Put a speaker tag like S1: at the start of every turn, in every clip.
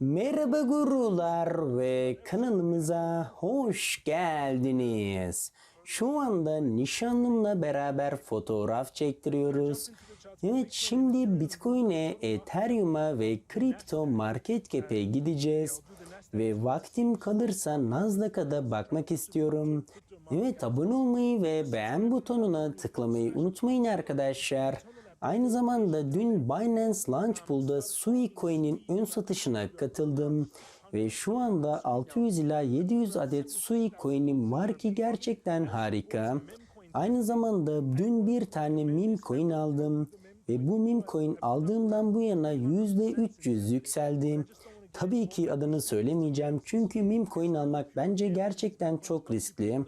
S1: Merhaba gurular ve kanalımıza hoş geldiniz. Şu anda nişanlımla beraber fotoğraf çektiriyoruz. Evet şimdi Bitcoin'e, Ethereum'a ve kripto market cap'e gideceğiz. Ve vaktim kalırsa Nasdaq'a da bakmak istiyorum. Evet abone olmayı ve beğen butonuna tıklamayı unutmayın arkadaşlar. Aynı zamanda dün Binance Launch Pool'da Sui Coin'in ön satışına katıldım. Ve şu anda 600 ila 700 adet Sui Coin'im var ki gerçekten harika. Aynı zamanda dün bir tane meme coin aldım. Ve bu meme coin aldığımdan bu yana %300 yükseldi. Tabii ki adını söylemeyeceğim çünkü meme coin almak bence gerçekten çok riskli.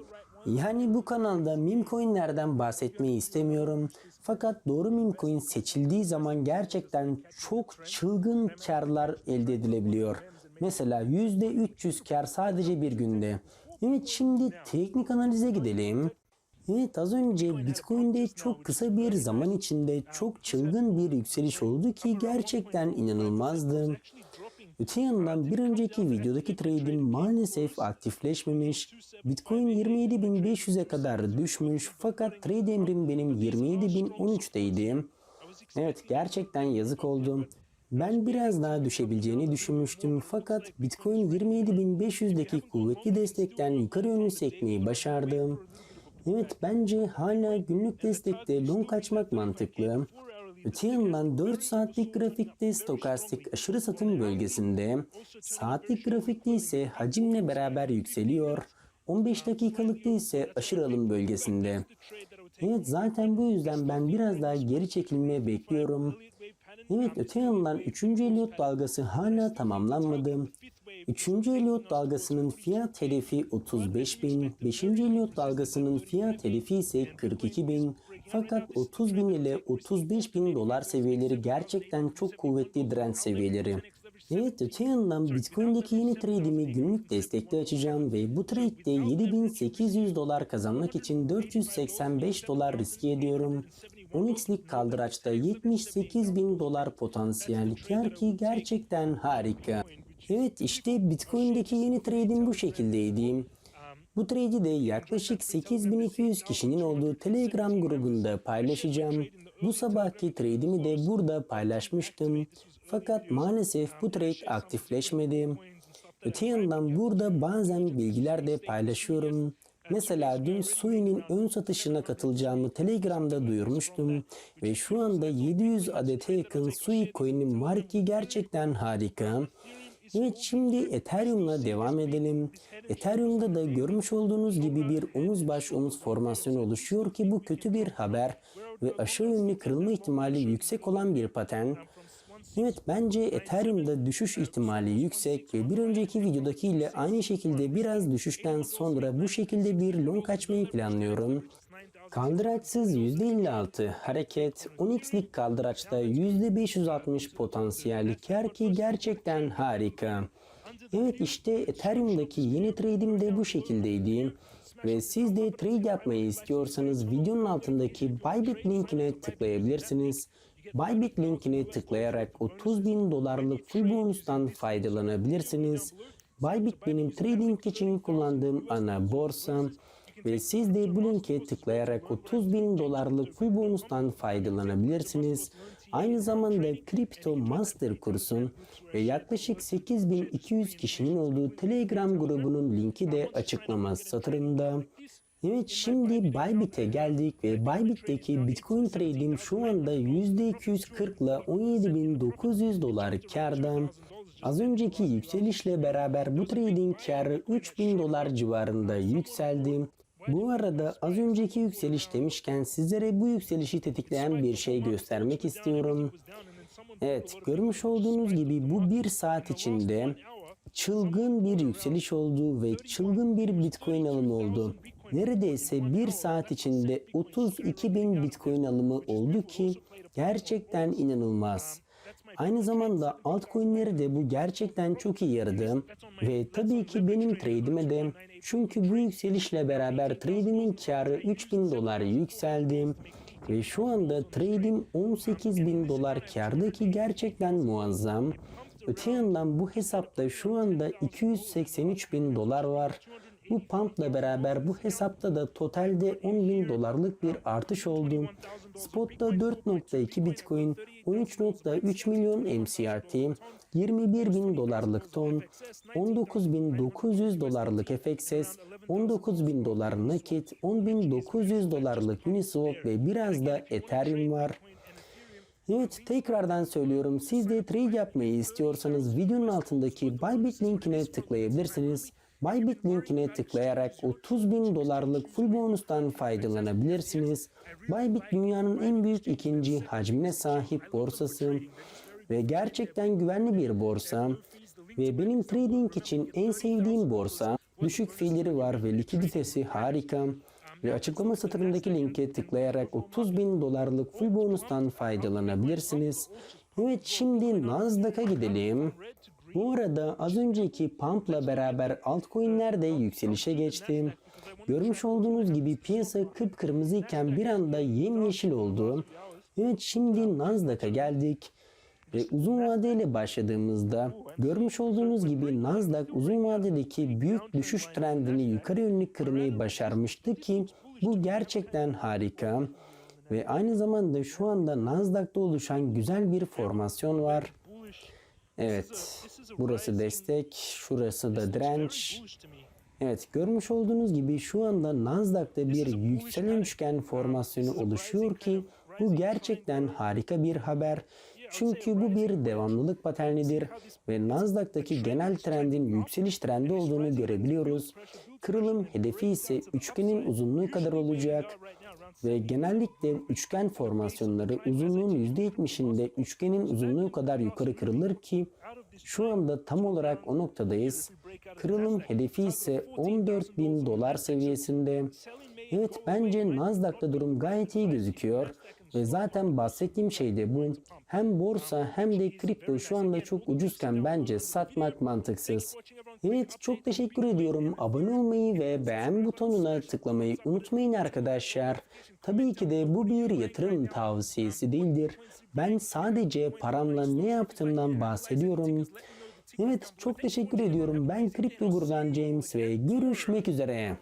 S1: Yani bu kanalda meme coinlerden bahsetmeyi istemiyorum. Fakat doğru meme coin seçildiği zaman gerçekten çok çılgın karlar elde edilebiliyor. Mesela %300 kar sadece bir günde. Evet şimdi teknik analize gidelim. Evet az önce Bitcoin'de çok kısa bir zaman içinde çok çılgın bir yükseliş oldu ki gerçekten inanılmazdı. Öte yandan bir önceki videodaki trade'im maalesef aktifleşmemiş. Bitcoin 27.500'e kadar düşmüş fakat trade emrim benim 27.013'teydi. Evet gerçekten yazık oldu. Ben biraz daha düşebileceğini düşünmüştüm fakat Bitcoin 27.500'deki kuvvetli destekten yukarı yönlü sekmeyi başardı. Evet bence hala günlük destekte long kaçmak mantıklı. Öte yandan 4 saatlik grafikte stokastik aşırı satım bölgesinde, saatlik grafikte ise hacimle beraber yükseliyor. 15 dakikalıkta ise aşırı alım bölgesinde. Evet zaten bu yüzden ben biraz daha geri çekilmeye bekliyorum. Evet öte yandan 3. Elliot dalgası hala tamamlanmadı. 3. Elliot dalgasının fiyat hedefi 35.000, 5. Elliot dalgasının fiyat hedefi ise 42.000. Fakat 30.000 ile 35.000 dolar seviyeleri gerçekten çok kuvvetli direnç seviyeleri. Evet öte yandan Bitcoin'deki yeni trade'imi günlük destekte açacağım ve bu trade'de 7800 dolar kazanmak için 485 dolar riske ediyorum. 10x'lik kaldıraçta 78 bin dolar potansiyel kar ki gerçekten harika. Evet işte Bitcoin'deki yeni trade'im bu şekildeydi. Bu trade'i de yaklaşık 8200 kişinin olduğu Telegram grubunda paylaşacağım. Bu sabahki trade'imi de burada paylaşmıştım. Fakat maalesef bu trade aktifleşmedi. Öte yandan burada bazen bilgiler de paylaşıyorum. Mesela dün Sui'nin ön satışına katılacağımı Telegram'da duyurmuştum ve şu anda 700 adete yakın Sui coin'im var ki gerçekten harika. Evet şimdi Ethereum'la devam edelim. Ethereum'da da görmüş olduğunuz gibi bir omuz baş omuz formasyonu oluşuyor ki bu kötü bir haber ve aşağı yönlü kırılma ihtimali yüksek olan bir patern. Evet bence Ethereum'da düşüş ihtimali yüksek ve bir önceki videodaki ile aynı şekilde biraz düşüşten sonra bu şekilde bir long açmayı planlıyorum. Kaldıraçsız %56 hareket 10x'lik kaldıraçta %560 potansiyelli kar ki gerçekten harika. Evet işte Ethereum'daki yeni trade'im de bu şekildeydi. Ve siz de trade yapmayı istiyorsanız videonun altındaki Bybit linkine tıklayabilirsiniz. Bybit linkine tıklayarak 30 bin dolarlık full bonustan faydalanabilirsiniz. Bybit benim trading için kullandığım ana borsam ve siz de bu linke tıklayarak 30 bin dolarlık full bonustan faydalanabilirsiniz. Aynı zamanda Crypto Master kursun ve yaklaşık 8200 kişinin olduğu Telegram grubunun linki de açıklama satırında. Evet şimdi Bybit'e geldik ve Bybit'teki Bitcoin trade'im şu anda %240 ile 17.900 dolar karda. Az önceki yükselişle beraber bu trading karı 3000 dolar civarında yükseldi. Bu arada az önceki yükseliş demişken sizlere bu yükselişi tetikleyen bir şey göstermek istiyorum. Evet görmüş olduğunuz gibi bu bir saat içinde çılgın bir yükseliş oldu ve çılgın bir bitcoin alımı oldu. Neredeyse bir saat içinde 32 bin bitcoin alımı oldu ki gerçekten inanılmaz. Aynı zamanda altcoin'leri de bu gerçekten çok iyi yaradı ve tabii ki benim trade'ime de çünkü bu yükselişle beraber trade'imin karı 3000 dolar yükseldi ve şu anda trade'im 18 bin dolar karda ki gerçekten muazzam. Öte yandan bu hesapta şu anda 283 bin dolar var. Bu pumpla beraber bu hesapta da totalde 10 bin dolarlık bir artış oldu. Spot'ta 4.2 Bitcoin, 13.3 milyon MCRT, 21 bin dolarlık ton, 19.900 dolarlık FXS, 19 bin dolar nakit, 10.900 dolarlık Uniswap ve biraz da Ethereum var. Evet tekrardan söylüyorum siz de trade yapmayı istiyorsanız videonun altındaki Bybit linkine tıklayabilirsiniz. Bybit linkine tıklayarak 30 bin dolarlık full bonustan faydalanabilirsiniz. Bybit dünyanın en büyük ikinci hacmine sahip borsası ve gerçekten güvenli bir borsa ve benim trading için en sevdiğim borsa. Düşük fiilleri var ve likiditesi harika ve açıklama satırındaki linke tıklayarak 30 bin dolarlık full bonustan faydalanabilirsiniz. Evet şimdi Nasdaq'a gidelim. Bu arada az önceki pump'la beraber altcoin'ler de yükselişe geçti. Görmüş olduğunuz gibi piyasa kıpkırmızı iken bir anda yemyeşil oldu. Evet şimdi Nasdaq'a geldik. Ve uzun vadeyle başladığımızda görmüş olduğunuz gibi Nasdaq uzun vadedeki büyük düşüş trendini yukarı yönlü kırmayı başarmıştı ki bu gerçekten harika. Ve aynı zamanda şu anda Nasdaq'ta oluşan güzel bir formasyon var. Evet, burası destek, şurası da direnç. Evet, görmüş olduğunuz gibi şu anda Nasdaq'ta bir yükselen üçgen formasyonu oluşuyor ki bu gerçekten harika bir haber. Çünkü bu bir devamlılık paternidir ve Nasdaq'taki genel trendin yükseliş trendi olduğunu görebiliyoruz. Kırılım hedefi ise üçgenin uzunluğu kadar olacak ve genellikle üçgen formasyonları uzunluğun %70'inde üçgenin uzunluğu kadar yukarı kırılır ki şu anda tam olarak o noktadayız. Kırılım hedefi ise 14 bin dolar seviyesinde. Evet bence Nasdaq'ta durum gayet iyi gözüküyor. Ve zaten bahsettiğim şey de bu. Hem borsa hem de kripto şu anda çok ucuzken bence satmak mantıksız. Evet çok teşekkür ediyorum. Abone olmayı ve beğen butonuna tıklamayı unutmayın arkadaşlar. Tabii ki de bu bir yatırım tavsiyesi değildir. Ben sadece paramla ne yaptığımdan bahsediyorum. Evet çok teşekkür ediyorum. Ben Kripto Gur'dan James ve görüşmek üzere.